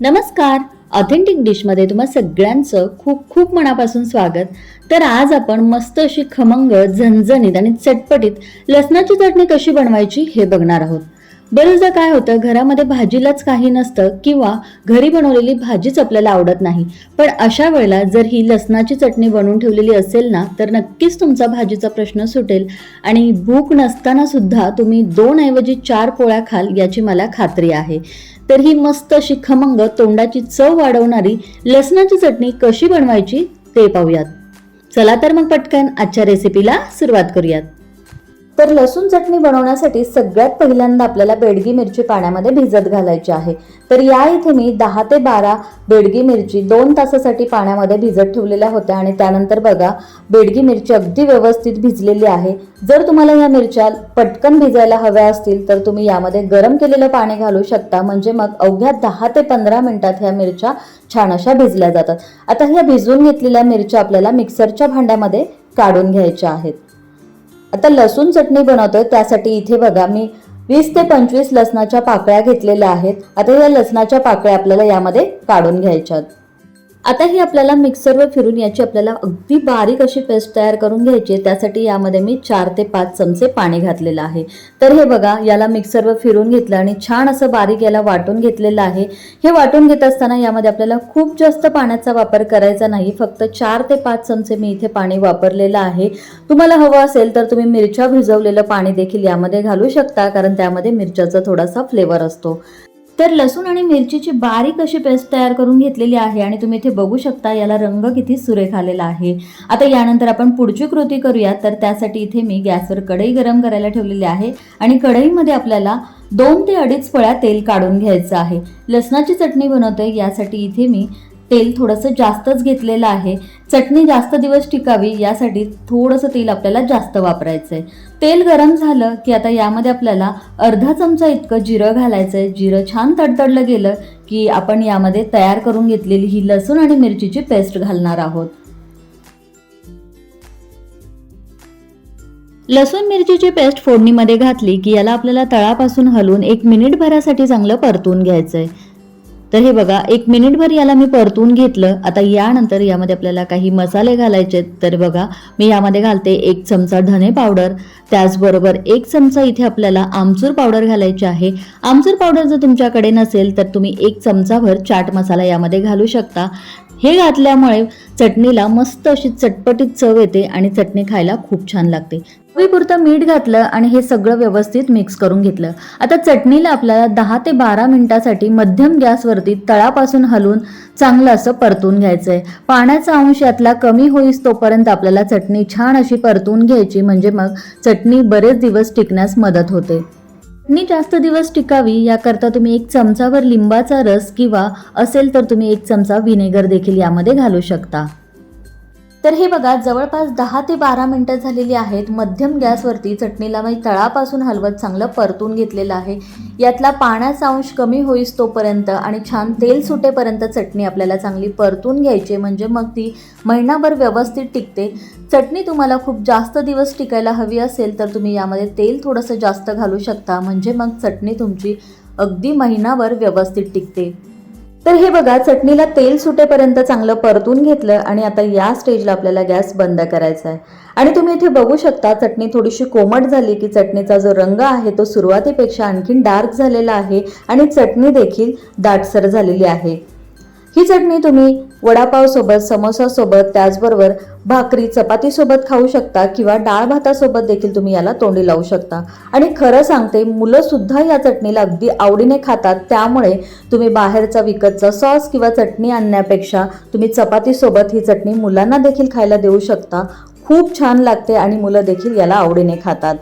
नमस्कार. ऑथेंटिक डिशमध्ये तुम्हा सगळ्यांचं खूप खूप मनापासून स्वागत. तर आज आपण मस्त अशी खमंग झणझणीत आणि चटपटीत लसणाची चटणी कशी बनवायची हे बघणार आहोत. बरेचदा काय होतं? घरामध्ये भाजीलाच काही नसतं किंवा घरी बनवलेली भाजीच आपल्याला आवडत नाही. पण अशा वेळेला जर ही लसणाची चटणी बनवून ठेवलेली असेल ना तर नक्कीच तुमचा भाजीचा प्रश्न सुटेल. आणि भूक नसताना सुद्धा तुम्ही दोन ऐवजी चार पोळ्या खाल याची मला खात्री आहे. तर ही मस्त अशी खमंग तोंडाची चव वाढवणारी लसणाची चटणी कशी बनवायची ते पाहूयात. चला तर मग पटकन आजच्या रेसिपीला सुरुवात करूयात. तर लसूण चटणी बनवण्यासाठी सगळ्यात पहिल्यांदा आपल्याला बेडगी मिरची पाण्यामध्ये भिजत घालायची आहे. तर या इथे मी दहा ते बारा बेडगी मिरची दोन तासासाठी पाण्यामध्ये भिजत ठेवलेल्या होत्या आणि त्यानंतर बघा बेडगी मिरची अगदी व्यवस्थित भिजलेली आहे. जर तुम्हाला या मिरच्या पटकन भिजायला हव्या असतील तर तुम्ही यामध्ये गरम केलेलं पाणी घालू शकता. म्हणजे मग अवघ्या दहा ते पंधरा मिनिटात ह्या मिरच्या छान अशा भिजल्या जातात. आता ह्या भिजवून घेतलेल्या मिरच्या आपल्याला मिक्सरच्या भांड्यामध्ये काढून घ्यायच्या आहेत. आता लसूण चटणी बनवतोय त्यासाठी इथे बघा मी वीस ते पंचवीस लसणाच्या पाकळ्या घेतलेल्या आहेत. आता या लसणाच्या पाकळ्या आपल्याला यामध्ये काढून घ्यायच्यात आता ही आपल्याला मिक्सरवर फिरून याची आपल्याला अगदी बारीक अशी पेस्ट तयार करून घ्यायची आहे. त्यासाठी यामध्ये मी चार ते पाच चमचे पाणी घातलेलं आहे. तर हे बघा याला मिक्सरवर फिरून घेतलं आणि छान असं बारीक याला वाटून घेतलेलं आहे. हे वाटून घेत असताना यामध्ये आपल्याला खूप जास्त पाण्याचा वापर करायचा नाही. फक्त चार ते पाच चमचे मी इथे पाणी वापरलेलं आहे. तुम्हाला हवं असेल तर तुम्ही मिरच्या भिजवलेलं पाणी देखील यामध्ये घालू शकता कारण त्यामध्ये मिरच्याचा थोडासा फ्लेवर असतो. तर लसूण आणि मिरचीची बारीक अशी पेस्ट तयार करून घेतलेली आहे आणि तुम्ही इथे बघू शकता याला रंग किती सुरेख आलेला आहे. आता यानंतर आपण पुढची कृती करूया तर त्यासाठी इथे मी गॅसवर कढई गरम करायला ठेवलेली आहे आणि कढईमध्ये आपल्याला दोन ते अडीच पळ्या तेल काढून घ्यायचं आहे. लसणाची चटणी बनवते यासाठी इथे मी तेल थोडंसं जास्तच घेतलेलं आहे. चटणी जास्त दिवस टिकावी यासाठी थोडंसं तेल आपल्याला जास्त वापरायचं आहे तेल गरम झालं की आता यामध्ये आपल्याला अर्धा चमचा इतकं जिरं घालायचं आहे जिरं छान तडतडलं गेलं की आपण यामध्ये तयार करून घेतलेली ही लसूण आणि मिरचीची पेस्ट घालणार आहोत. लसूण मिरचीची पेस्ट फोडणीमध्ये घातली की याला आपल्याला तळापासून हलवून एक मिनिटभरासाठी चांगलं परतून घ्यायचं आहे तर हे बघा एक मिनिटभर याला मी परतून घेतलं. आता यानंतर यामध्ये आपल्याला काही मसाले घालायचे तर बघा मी यामध्ये घालते एक चमचा धने पावडर. त्याचबरोबर एक चमचा इथे आपल्याला आमचूर पावडर घालायची आहे. आमचूर पावडर जर तुमच्याकडे नसेल तर तुम्ही एक चमचाभर चाट मसाला यामध्ये घालू शकता. हे घातल्यामुळे चटणीला मस्त अशी चटपटीत चव येते आणि चटणी खायला खूप छान लागते. चवीपुरतं मीठ घातलं आणि हे सगळं व्यवस्थित मिक्स करून घेतलं. आता चटणीला आपल्याला दहा ते बारा मिनिटासाठी मध्यम गॅसवरती तळापासून हलवून चांगलं असं परतून घ्यायचं आहे पाण्याचा अंश यातला कमी होईस तोपर्यंत आपल्याला चटणी छान अशी परतून घ्यायची म्हणजे मग चटणी बरेच दिवस टिकण्यास मदत होते. चटणी जास्त दिवस टिकावी याकरता तुम्ही एक चमचावर लिंबाचा रस किंवा असेल तर तुम्ही एक चमचा विनेगर देखील यामध्ये घालू शकता. तर हे बघा जवळपास दहा ते बारा मिनटं झालेली आहेत. मध्यम गॅसवरती चटणीला मी तळापासून हलवत चांगलं परतून घेतलेलं आहे. यातला पाण्याचा अंश कमी होईस तोपर्यंत आणि छान तेल सुटेपर्यंत चटणी आपल्याला चांगली परतून घ्यायची म्हणजे मग ती महिनाभर व्यवस्थित टिकते. चटणी तुम्हाला खूप जास्त दिवस टिकायला हवी असेल तर तुम्ही यामध्ये तेल थोडंसं जास्त घालू शकता. म्हणजे मग चटणी तुमची अगदी महिनाभर व्यवस्थित टिकते. तर हे बघा चटणीला तेल सुटेपर्यंत चांगलं परतून घेतलं आणि आता या स्टेजला आपल्याला गॅस बंद करायचा आहे. आणि तुम्ही इथे बघू शकता चटणी थोडीशी कोमट झाली की चटणीचा जो रंग आहे तो सुरुवातीपेक्षा आणखीन डार्क झालेला आहे आणि चटणी देखील दाटसर झालेली आहे. ही चटणी तुम्ही वडापावसोबत समोसासोबत त्याचबरोबर भाकरी चपातीसोबत खाऊ शकता किंवा डाळ भातासोबत देखील तुम्ही याला तोंडी लावू शकता. आणि खरं सांगते मुलं सुद्धा या चटणीला अगदी आवडीने खातात. त्यामुळे तुम्ही बाहेरचा विकतचा सॉस किंवा चटणी आणण्यापेक्षा तुम्ही चपातीसोबत ही चटणी मुलांना देखील खायला देऊ शकता. खूप छान लागते आणि मुलं देखील याला आवडीने खातात.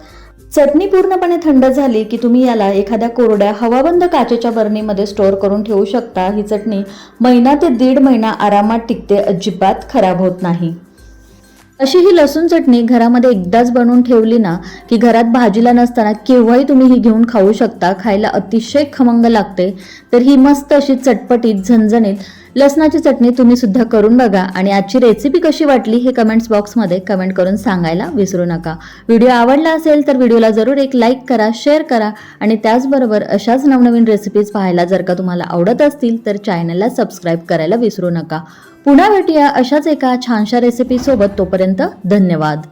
चटणी पूर्णपणे थंड झाली की तुम्ही याला एखाद्या कोरड्या हवाबंद काचेच्या बरणीमध्ये स्टोअर करून ठेवू शकता. ही चटणी महिना ते दीड महिना आरामात टिकते अजिबात खराब होत नाही. अशी ही लसूण चटणी घरामध्ये एकदाच बनवून ठेवली ना की घरात भाजीला नसताना केव्हाही तुम्ही ही घेऊन खाऊ शकता. खायला अतिशय खमंग लागते. तर ही मस्त अशी चटपटीत झणझणीत लसणाची चटणी तुम्ही सुद्धा करून बघा आणि आजची रेसिपी कशी वाटली हे कमेंट्स बॉक्समध्ये कमेंट करून सांगायला विसरू नका. व्हिडिओ आवडला असेल तर व्हिडिओला जरूर एक लाईक करा शेअर करा आणि त्याचबरोबर अशाच नवनवीन रेसिपीज पाहायला जर का तुम्हाला आवडत असतील तर चॅनलला सबस्क्राईब करायला विसरू नका. पुन्हा भेटूया अशाच एका छानशा रेसिपीसोबत तोपर्यंत धन्यवाद.